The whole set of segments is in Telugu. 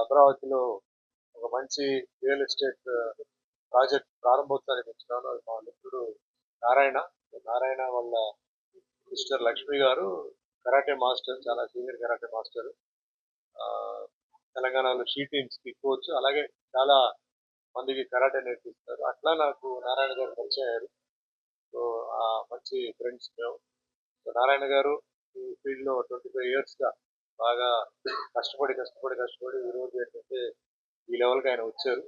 అమరావతిలో ఒక మంచి రియల్ ఎస్టేట్ ప్రాజెక్ట్ ప్రారంభోత్సవానికి వచ్చినాను అది మా మిత్రుడు నారాయణ. నారాయణ వాళ్ళ mister Lakshmi garu karate master చాలా సీనియర్ కరాటే మాస్టర్. తెలంగాణలో షీ టీమ్స్కి కోచ్ అలాగే చాలా మందికి కరాటే నేర్పిస్తారు. అట్లా నాకు నారాయణ గారు పరిచయం అయ్యారు సో ఆ మంచి ఫ్రెండ్స్ మేము. సో నారాయణ గారు ఈ ఫీల్డ్లో ట్వంటీ ఫైవ్ ఇయర్స్గా బాగా కష్టపడి కష్టపడి కష్టపడి ఈ రోజు ఏంటంటే ఈ లెవెల్కి ఆయన వచ్చారు.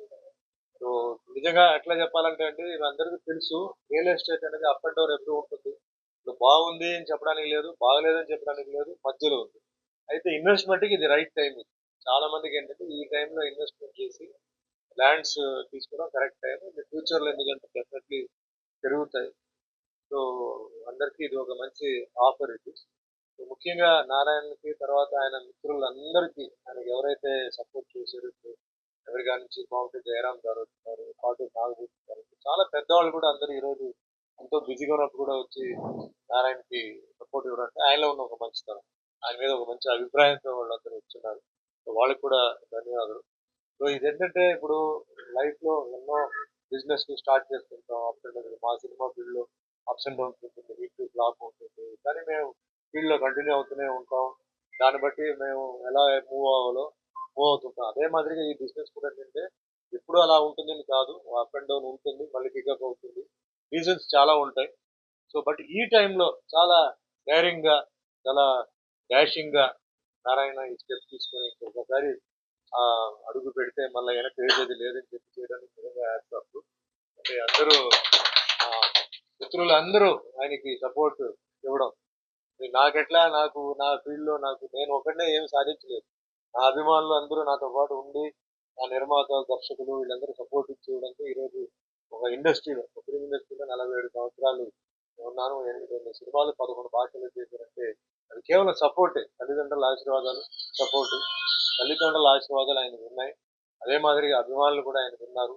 సో నిజంగా ఎట్లా చెప్పాలంటే అండి ఇది అందరికీ తెలుసు రియల్ ఎస్టేట్ అనేది అప్ అండ్ డౌన్ ఎప్పుడు ఉంటుంది. ఇప్పుడు బాగుంది అని చెప్పడానికి లేదు బాగలేదని చెప్పడానికి లేదు మధ్యలో ఉంది. అయితే ఇన్వెస్ట్మెంట్కి ఇది రైట్ టైం చాలా మందికి ఏంటంటే ఈ టైంలో ఇన్వెస్ట్మెంట్ చేసి ల్యాండ్స్ తీసుకోవడం కరెక్ట్ టైం ఫ్యూచర్లో ఎందుకంటే డెఫినెట్లీ పెరుగుతాయి. సో అందరికీ ఇది ఒక మంచి ఆఫర్ ఇది. ముఖ్యంగా నారాయణకి తర్వాత ఆయన మిత్రులందరికీ ఆయనకి ఎవరైతే సపోర్ట్ చేశారో ఎవరి నుంచి బాగుంటే జయరాం గారు వచ్చారు పాటు నాగభూషణ్ గారు చాలా పెద్దవాళ్ళు కూడా అందరూ ఈరోజు ఎంతో బిజీగా ఉన్నప్పుడు కూడా వచ్చి నారాయణకి సపోర్ట్ ఇవ్వడం అంటే ఆయనలో ఉన్న ఒక మంచితనం. ఆయన మీద ఒక మంచి అభిప్రాయంతో వాళ్ళందరూ వచ్చున్నారు. సో వాళ్ళకి కూడా ధన్యవాదాలు. సో ఇది ఏంటంటే ఇప్పుడు లైఫ్లో ఎన్నో బిజినెస్ స్టార్ట్ చేస్తుంటాం. అప్ అండ్ మా సినిమా ఫీల్డ్లో అప్స్ అండ్ డౌన్స్ ఉంటుంది వీక్ బ్లాక్ ఉంటుంది. కానీ మేము ఫీల్డ్లో కంటిన్యూ అవుతూనే ఉంటాం. దాన్ని బట్టి మేము ఎలా మూవ్ అవ్వాలో మూవ్ అవుతుంటాం. అదే మాదిరిగా ఈ బిజినెస్ కూడా ఏంటంటే ఎప్పుడు అలా ఉంటుందని కాదు. అప్ అండ్ డౌన్ ఉంటుంది మళ్ళీ పికప్ అవుతుంది. రీజన్స్ చాలా ఉంటాయి. సో బట్ ఈ టైంలో చాలా డైరింగ్గా చాలా డాషింగ్గా నారాయణ ఈ స్టెప్ తీసుకొని ఒకసారి అడుగు పెడితే మళ్ళీ వెనక్కి వేసేది లేదని చెప్పి చేయడానికి నిజంగా యాక్సెప్ట్ అంటే అందరూ మిత్రులు అందరూ ఆయనకి సపోర్ట్ ఇవ్వడం నాకెట్లా నాకు నా ఫీల్డ్లో నాకు నేను ఒకటే ఏం సాధించలేదు. నా అభిమానులు అందరూ నాతో పాటు ఉండి నా నిర్మాత దర్శకులు వీళ్ళందరూ సపోర్ట్ ఇచ్చేయడంతో ఈరోజు ఒక ఇండస్ట్రీలో ఒక ఫిల్మ్ ఇండస్ట్రీలో నలభై ఏడు సంవత్సరాలు ఉన్నాను. ఎనిమిది ఎనిమిది సినిమాలు పదకొండు భాషలు చేశారంటే అది కేవలం సపోర్టే తల్లిదండ్రుల ఆశీర్వాదాలు సపోర్ట్ తల్లిదండ్రుల ఆశీర్వాదాలు ఆయనకు ఉన్నాయి. అదే మాదిరిగా అభిమానులు కూడా ఆయనకు ఉన్నారు.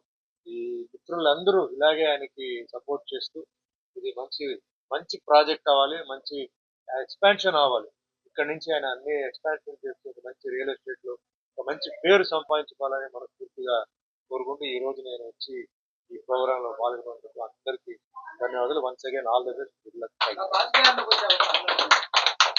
ఈ మిత్రులందరూ ఇలాగే ఆయనకి సపోర్ట్ చేస్తూ ఇది మంచి మంచి ప్రాజెక్ట్ అవ్వాలి మంచి ఎక్స్పాన్షన్ అవ్వాలి. ఇక్కడ నుంచి ఆయన అన్ని ఎక్స్పాన్షన్ చేస్తూ ఒక మంచి రియల్ ఎస్టేట్లో ఒక మంచి పేరు సంపాదించుకోవాలని మనస్ఫూర్తిగా కోరుకుంటూ ఈ రోజు నేను వచ్చి ఈ ప్రోగ్రామ్లో పాల్గొన్నందుకు అందరికీ ధన్యవాదాలు. Once again all the best good luck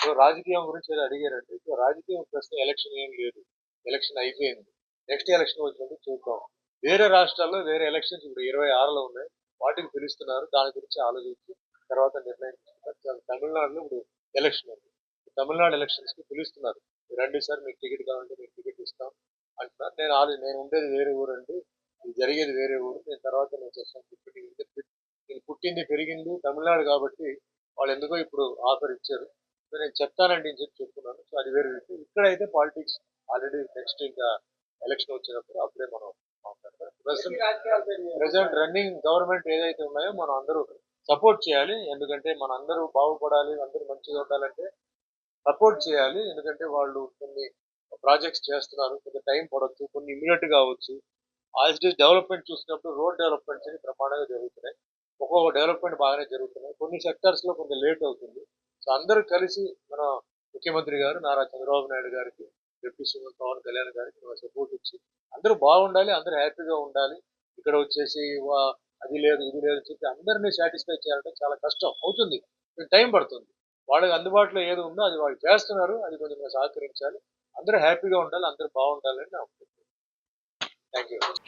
so రాజకీయం గురించి ఏదో అడిగారంటే సో రాజకీయం ప్రస్తుతం ఎలక్షన్ ఏం లేదు. ఎలక్షన్ అయిపోయింది. నెక్స్ట్ ఎలక్షన్ వచ్చినప్పుడు చూద్దాం. వేరే రాష్ట్రాల్లో వేరే ఎలక్షన్స్ ఇప్పుడు ఇరవై ఆరులో ఉన్నాయి. వాటికి పిలుస్తున్నారు. దాని గురించి ఆలోచించి తర్వాత నిర్ణయించుకున్నారు తమిళనాడులో ఇప్పుడు ఎలక్షన్ ఉంది తమిళనాడు ఎలక్షన్స్కి పిలుస్తున్నారు. మీరు రండి సార్ మీకు టికెట్ కావాలంటే మీకు టికెట్ ఇస్తాం అంటున్నారు. నేను ఆల్రెడీ నేను ఉండేది వేరే ఊరండి ఇది జరిగేది వేరే ఊరు. నేను తర్వాత నేను చేస్తాను. నేను పుట్టింది పెరిగింది తమిళనాడు కాబట్టి వాళ్ళు ఎందుకో ఇప్పుడు ఆఫర్ ఇచ్చారు. సో నేను చెప్తానండి అని చెప్పి చెప్తున్నాను. సో అది వేరే విషయం. ఇక్కడైతే పాలిటిక్స్ ఆల్రెడీ నెక్స్ట్ ఇంకా ఎలక్షన్ వచ్చినప్పుడు అప్పుడే మనం ప్రజెంట్ రన్నింగ్ గవర్నమెంట్ ఏదైతే ఉన్నాయో మనం అందరూ సపోర్ట్ చేయాలి. ఎందుకంటే మన అందరూ బాగుపడాలి అందరూ మంచిగా ఉండాలంటే సపోర్ట్ చేయాలి. ఎందుకంటే వాళ్ళు కొన్ని ప్రాజెక్ట్స్ చేస్తున్నారు. కొంత టైం పడవచ్చు కొన్ని ఇమీడియట్ కావచ్చు. అవ్వచ్చు యాజ్ డెవలప్మెంట్ చూసినప్పుడు రోడ్ డెవలప్మెంట్స్ అని ప్రమాణంగా జరుగుతున్నాయి. ఒక్కొక్క డెవలప్మెంట్ బాగానే జరుగుతున్నాయి. కొన్ని సెక్టర్స్లో కొంత కొంచెం లేట్ అవుతుంది. సో అందరూ కలిసి మన ముఖ్యమంత్రి గారు నారా చంద్రబాబు నాయుడు గారికి డిప్యూటీ సీఎం పవన్ కళ్యాణ్ గారికి సపోర్ట్ ఇచ్చి అందరూ బాగుండాలి అందరూ హ్యాపీగా ఉండాలి. ఇక్కడ వచ్చేసి అది లేదు ఇది లేదు చెప్పి అందరినీ సాటిస్ఫై చేయాలంటే చాలా కష్టం. అవుతుంది. టైం పడుతుంది. వాళ్ళకి అందుబాటులో ఏది ఉందో అది వాళ్ళు చేస్తున్నారు. అది కొంచెం సహకరించాలి. అందరూ హ్యాపీగా ఉండాలి అందరూ బాగుండాలని నా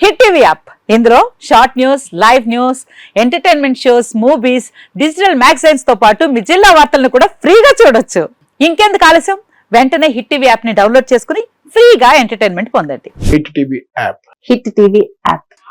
హిట్ టీవీ యాప్. ఇందులో short news live news entertainment shows movies digital మ్యాగజైన్స్తో పాటు మీ జిల్లా వార్తలను కూడా ఫ్రీగా చూడొచ్చు. ఇంకెందుకు ఆలస్యం? వెంటనే హిట్ టీవీ యాప్ని డౌన్లోడ్ చేసుకుని ఫ్రీగా ఎంటర్టైన్మెంట్ పొందండి. Hit TV app. Hit TV app.